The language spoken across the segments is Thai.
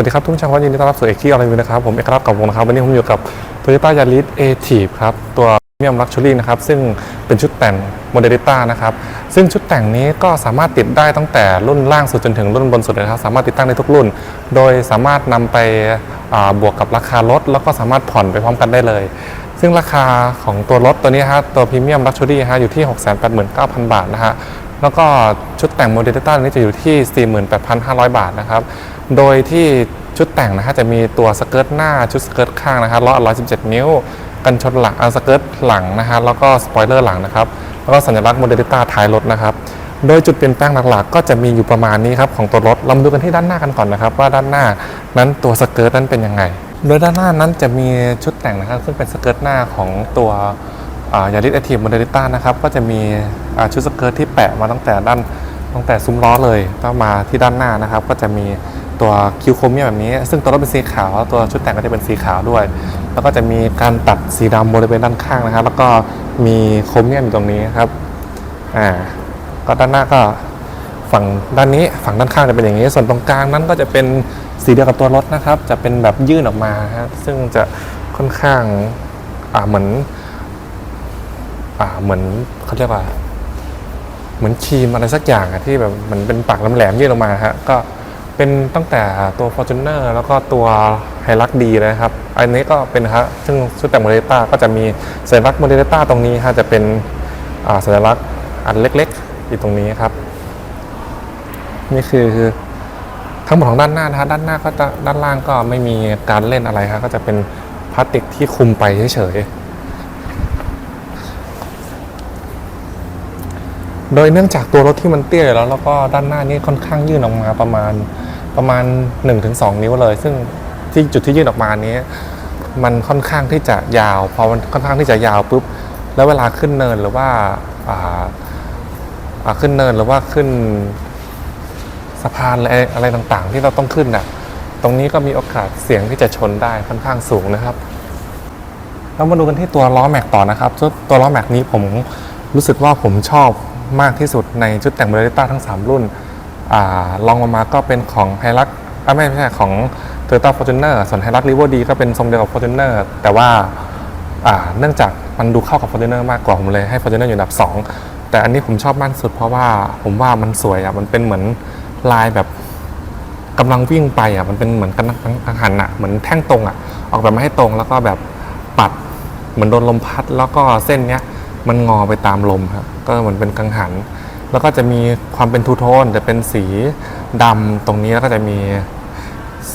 วัสดีครับทุกท่านยินดีต้อนรับสู่เอกที่ออร์วิวนะครับผมเอกลักษณ์กับวงนะครับวันนี้ผมอยู่กับ Toyota Yaris a t i v ครับตัวเมียมลักชัวรี่นะครับซึ่งเป็นชุดแต่งโมเดลิต้านะครับซึ่งชุดแต่งนี้ก็สามารถติดได้ตั้งแต่รุ่นล่างสุดจนถึงรุ่นบนสุดเลยนะครับสามารถติดตั้งได้ทุกรุ่น โดยสามารถนำไปบวกกับราคารถ แล้วก็สามารถผ่อนไปพร้อมกันได้เลย ซึ่งราคาของตัวรถตัวนี้ฮะตัวพรีเมียมลักชัวรี่ฮะอยู่ที่ 689,000 บาทนะฮะแล้วก็ชุดแต่งโมเดลิต้านี้จะอยู่ที่ 48,500 บาทนะครับ โดยที่ชุดแต่งนะฮะจะมีตัวสเกิร์ตหน้าชุดสเกิร์ตข้างนะฮะล้อ117 นิ้ว กันชนหลังอาสเกิร์ตหลังนะฮะแล้วก็สปอยเลอร์หลังนะครับแล้วก็สัญลักษณ์โมเดลิต้าท้ายรถนะครับโดยจุดเปลี่ยนแปลงหลักๆ ก็จะมีอยู่ประมาณนี้ครับของตัวรถเรามาดูกันที่ด้านหน้ากันก่อนนะครับ ว่าด้านหน้านั้นตัวสเกิร์ตนั้นเป็นยังไง โดยด้านหน้านั้นจะมีชุดแต่งนะครับซึ่งเป็นสเกิร์ตหน้าของตัวยาริสแอทีฟโมเดลิต้านะครับก็จะมีชุดสเกิร์ตที่แปะมาตั้งแต่ด้านตั้งแต่ซุ้มล้อเลยก็มาที่ด้านหน้านะครับ ก็จะมี ตัวคิวโครเมียมแบบนี้ ซึ่งตัวรถเป็นสีขาว ตัวชุดแต่งก็จะเป็นสีขาวด้วย แล้วก็จะมีการตัดสีดำบริเวณด้านข้างนะครับ แล้วก็มีโครเมียมอยู่ตรงนี้ครับอ่าก็ด้านหน้าก็ฝั่งด้านนี้ฝั่งด้านข้างจะเป็นอย่างนี้ ส่วนตรงกลางนั้นก็จะเป็นสีเดียวกับตัวรถนะครับ จะเป็นแบบยื่นออกมาครับซึ่งจะค่อนข้างอ่าเหมือนอ่าเหมือนเขาเรียกว่า เหมือนครีมอะไรสักอย่างอะที่แบบมันเป็นปากแหลมๆยื่นออกมาฮะก็ เป็นตั้งแต่ตัว Fortuner แล้วก็ตัวไฮรักดีนะครับ อันนี้ก็เป็นครับซึ่งชุดแต่งโมเดลต้าก็จะมีสัญลักษณ์โมเดลต้าตรงนี้ฮะจะเป็นอ่าสัญลักษณ์อันเล็กๆอยู่ตรงนี้ครับ นี่คือทั้งหมดของด้านหน้านะฮะด้านหน้าก็จะด้านล่างก็ไม่มีการเล่นอะไรครับก็จะเป็นพลาสติกที่คุมไปเฉยๆโดยเนื่องจากตัวรถที่มันเตี้ยแล้วแล้วก็ด้านหน้านี่ค่อนข้างยื่นออกมาประมาณ ประมาณ 1-2 นิ้วเลย ซึ่งที่จุดที่ยื่นออกมานี้ มันค่อนข้างที่จะยาว พอมันค่อนข้างที่จะยาวปุ๊บ แล้วเวลาขึ้นเนินหรือว่าาาขึ้นเนินหรือว่าขึ้นสะพานอะไรอะไรต่างๆ ที่เราต้องขึ้นน่ะ ตรงนี้ก็มีโอกาสเสี่ยงที่จะชนได้ค่อนข้างสูงนะครับเรามาดูกันที่ตัวล้อแม็กต่อนะครับตัวตัวล้อแม็กนี้ผมรู้สึกว่าผมชอบมากที่สุดในชุดแต่งเบรต้าทั้ง 3 รุ่น ลองลงมาก็เป็นของไฮรักไม่ใช่ของ t o y ต้าฟอร์จูเนอร์ส่วนไฮรักรีโวอร์ดีก็เป็นทรงเดียวกับฟอร์จูเนอร์แต่ว่าเนื่องจากมันดูเข้ากับฟอร์จูเนอร์มากกว่าผมเลยให้ฟอร์จูเนอร์อยู่อันดับ 2 แต่อันนี้ผมชอบมากสุดเพราะว่าผมว่ามันสวยอะมันเป็นเหมือนลายแบบกำลังวิ่งไปอะมันเป็นเหมือนกันกังหันอะเหมือนแท่งตรงอะออกแบบมาให้ตรงแล้วก็แบบปัดเหมือนโดนลมพัด แล้วก็เส้นเนี้ยมันงอไปตามลมครับก็เหมือนเป็นกังหัน แล้วก็จะมีความเป็นทูโทนจะเป็นสีดำตรงนี้แล้วก็จะมี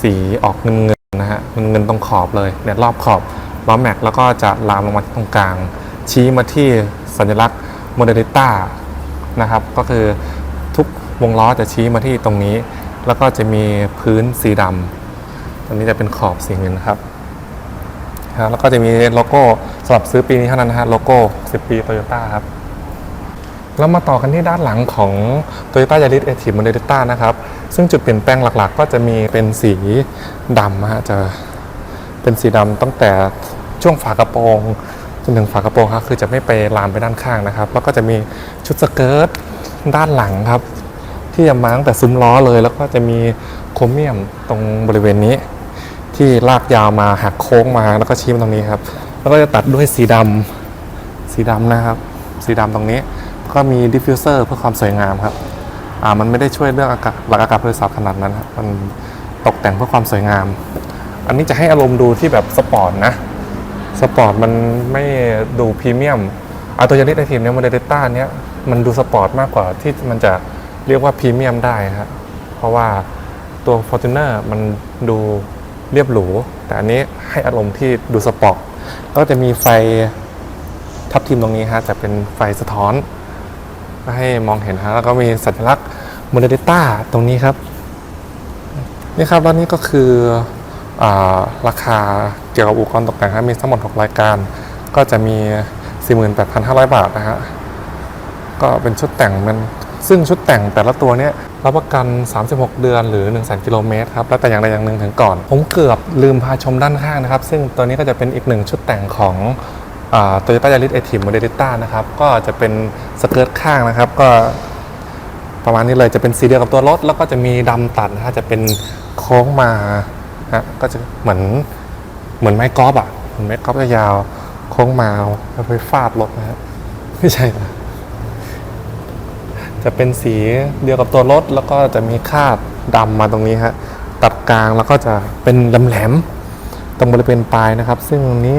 สีออกเงินเงินๆนะฮะเงินเงินๆตรงขอบเลยเนี่ยรอบขอบล้อแม็กแล้วก็จะลามลงมาตรงกลาง ชี้มาที่สัญลักษณ์โมเดลิต้านะครับก็คือทุกวงล้อจะชี้มาที่ตรงนี้ แล้วก็จะมีพื้นสีดำตรงนี้จะเป็นขอบสีเงินครับแล้วก็จะมีโลโก้สำหรับซื้อปีนี้เท่านั้นนะฮะโลโก้ 10 ปีโตโยต้าครับ เรามาต่อกันที่ด้านหลังของ Toyota Yaris a t i v m o d e l i t a นะครับ ซึ่งจุดเปลี่ยนแปลงหลักๆ ก็จะมีเป็นสีดำฮะจะเป็นสีดำตั้งแต่ช่วงฝากระโปรงจนถึงฝากระโปรงครับคือจะไม่ไปลามไปด้านข้างนะครับ แล้วก็จะมีชุดสเกิร์ตด้านหลังครับ ที่จะมาตั้งแต่ซุ้มล้อเลย แล้วก็จะมีโครเมียมตรงบริเวณนี้ ที่ลากยาวมาหักโค้งมาแล้วก็ชี้มาตรงนี้ครับ แล้วก็จะตัดด้วยสีดำสีดำนะครับ สีดำตรงนี้ ก็มีดิฟฟิวเซอร์เพื่อความสวยงามครับอ่ามันไม่ได้ช่วยเรื่องอากาศหลักอากาศบริษัทขนาดนั้นครับมันตกแต่งเพื่อความสวยงาม อันนี้จะให้อารมณ์ดูที่แบบสปอร์ตนะ สปอร์ตมันไม่ดูพรีเมียมอาตัวยาริสไอทีมเนี่ยโมเดลต้าเนี้ยมันดูสปอร์ตมากกว่าที่มันจะเรียกว่าพรีเมียมได้ครับเพราะว่าตัว f o r t u n e r มันดูเรียบหรู แต่อันนี้ให้อารมณ์ที่ดูสปอร์ตแล้วก็จะมีไฟทับทิมตรงนี้ฮะจะเป็นไฟสะท้อน ให้มองเห็นฮะแล้วก็มีสัญลักษณ์โมเดลิต้าตรงนี้ครับนี่ครับแล้วนี่ก็คืออราคาเกี่ยวกับอุปกรณ์ตกแต่งครับมีทั้งหมด 6 รายการ ก็จะมี 48,500 บาทนะฮะก็เป็นชุดแต่งมันซึ่งชุดแต่งแต่ละตัวเนี้ยรับประกัน 36 เดือนหรือ 1 0 0 0 0กิโลเมตรครับแล้วแต่อย่างใดอย่างหนึ่งถึงก่อน ผมเกือบลืมพาชมด้านข้างนะครับ ซึ่งตัวนี้ก็จะเป็นอีกหนึ่งชุดแต่งของ โตโยต้ายาริสเอทีมโมเดลิต้านะครับ ก็จะเป็นสเกิร์ตข้างนะครับ ก็ประมาณนี้เลยจะเป็นสีเดียวกับตัวรถ แล้วก็จะมีดำตัดนะฮะจะเป็นโค้งมาฮะก็จะเหมือนเหมือนไม้กอล์ฟอะเหมือนไม้กอล์ฟยาวโค้งมาเอาไปฟาดรถนะฮะไม่ใช่นะจะเป็นสีเดียวกับตัวรถ แล้วก็จะมีคาบดำมาตรงนี้ฮะตัดกลางแล้วก็จะเป็นแหลมๆตรงบริเวณปลายนะครับ ซึ่งตรงนี้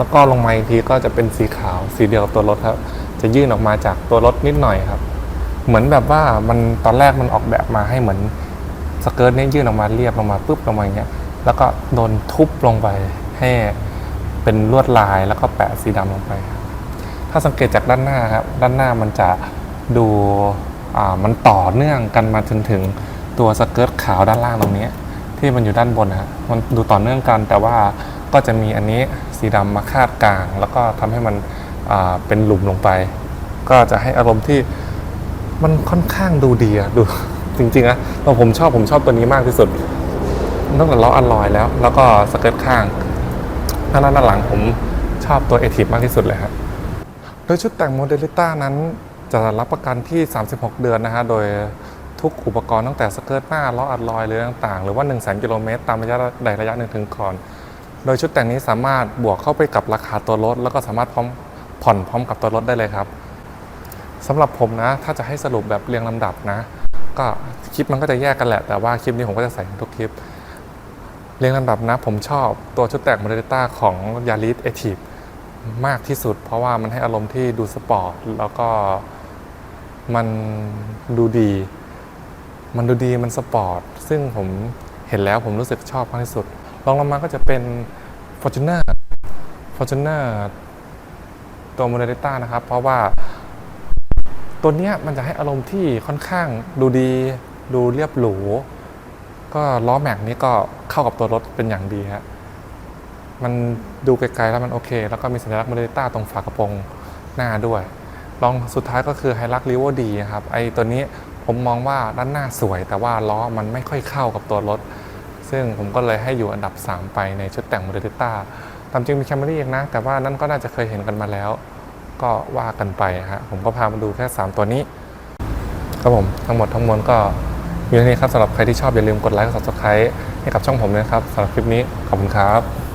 แล้วก็ลงมาอีกทีก็จะเป็นสีขาวสีเดียวกับตัวรถครับ จะยื่นออกมาจากตัวรถนิดหน่อยครับ เหมือนแบบว่ามันตอนแรกมันออกแบบมาให้เหมือนสเกิร์ตเนี่ยยื่นออกมาเรียบลงมาปุ๊บลงมาอย่างเงี้ยแล้วก็โดนทุบลงไปให้เป็นลวดลายแล้วก็แปะสีดำลงไป ถ้าสังเกตจากด้านหน้าครับ ด้านหน้ามันจะดูอ่ามันต่อเนื่องกันมาจนถึงตัวสเกิร์ตขาวด้านล่างตรงนี้ ที่มันอยู่ด้านบนฮะมันดูต่อเนื่องกันแต่ว่า ก็จะมีอันนี้สีดำมาคาดกลาง แล้วก็ทำให้มันเป็นหลุมลงไป ก็จะให้อารมณ์ที่มันค่อนข้างดูดีอะดูจริงๆนะเราผมชอบผมชอบตัวนี้มากที่สุดตั้งแต่ล้ออัลลอยแล้ว แล้วก็สเกิร์ตข้างด้านหน้าหลังผมชอบตัวเอทีฟมากที่สุดเลยครับโดยชุดแต่งโมเดลิต้านั้นจะรับประกันที่ 36 เดือนนะฮะโดยทุกอุปกรณ์ตั้งแต่สเกิร์ตหน้าล้ออัดลอยหรือต่างๆ หรือว่า 1 0 0 0 0 0กิโลเมตรตามระยะใดระยะหนึ่งถึงก่อน โดยชุดแต่งนี้สามารถบวกเข้าไปกับราคาตัวรถ แล้วก็สามารถพร้อมผ่อนพร้อมกับตัวรถได้เลยครับสำหรับผมนะ ถ้าจะให้สรุปแบบเรียงลำดับนะ ก็คลิปมันก็จะแยกกันแหละ แต่ว่าคลิปนี้ผมก็จะใส่ทุกคลิป เรียงลำดับนะ ผมชอบตัวชุดแต่งโมเดลต้าของยาริสเอทีฟมากที่สุด เพราะว่ามันให้อารมณ์ที่ดูสปอร์ตแล้วก็มันดูดี มันดูดีมันสปอร์ต ซึ่งผมเห็นแล้วผมรู้สึกชอบมากที่สุด รองลงมาก็จะเป็น Fortuner Fortuner ตัว m o n e r i t a นะครับ เพราะว่า ตัวเนี้ยมันจะให้อารมณ์ที่ค่อนข้างดูดีดูเรียบหรู ก็ล้อแม็กนี้ก็เข้ากับตัวรถเป็นอย่างดีฮะมันดูไกลๆแล้วมันโอเค แล้วก็มีสัญลักษณ์ m o n e r i t a ตรงฝากระโปรงหน้าด้วยลองสุดท้ายก็คือไฮรักลิเวอร์ดีครับ ไอตัวนี้ผมมองว่าด้านหน้าสวย แต่ว่าล้อมันไม่ค่อยเข้ากับตัวรถ ซึ่งผมก็เลยให้อยู่อันดับ 3 ไปในชุดแต่งโมเดลิต้าตามจริงมีแคมเบรี่เองนะ แต่ว่านั่นก็น่าจะเคยเห็นกันมาแล้ว ก็ว่ากันไปฮะผมก็พามาดูแค่ 3 ตัวนี้ครับผมทั้งหมดทั้งมวลก็อยู่ท่นี้ครับสำหรับใครที่ชอบอย่าลืมกดไลค์กดซับสไคร b e ให้กับช่องผมนะครับสำหรับคลิปนี้ขอบคุณครับ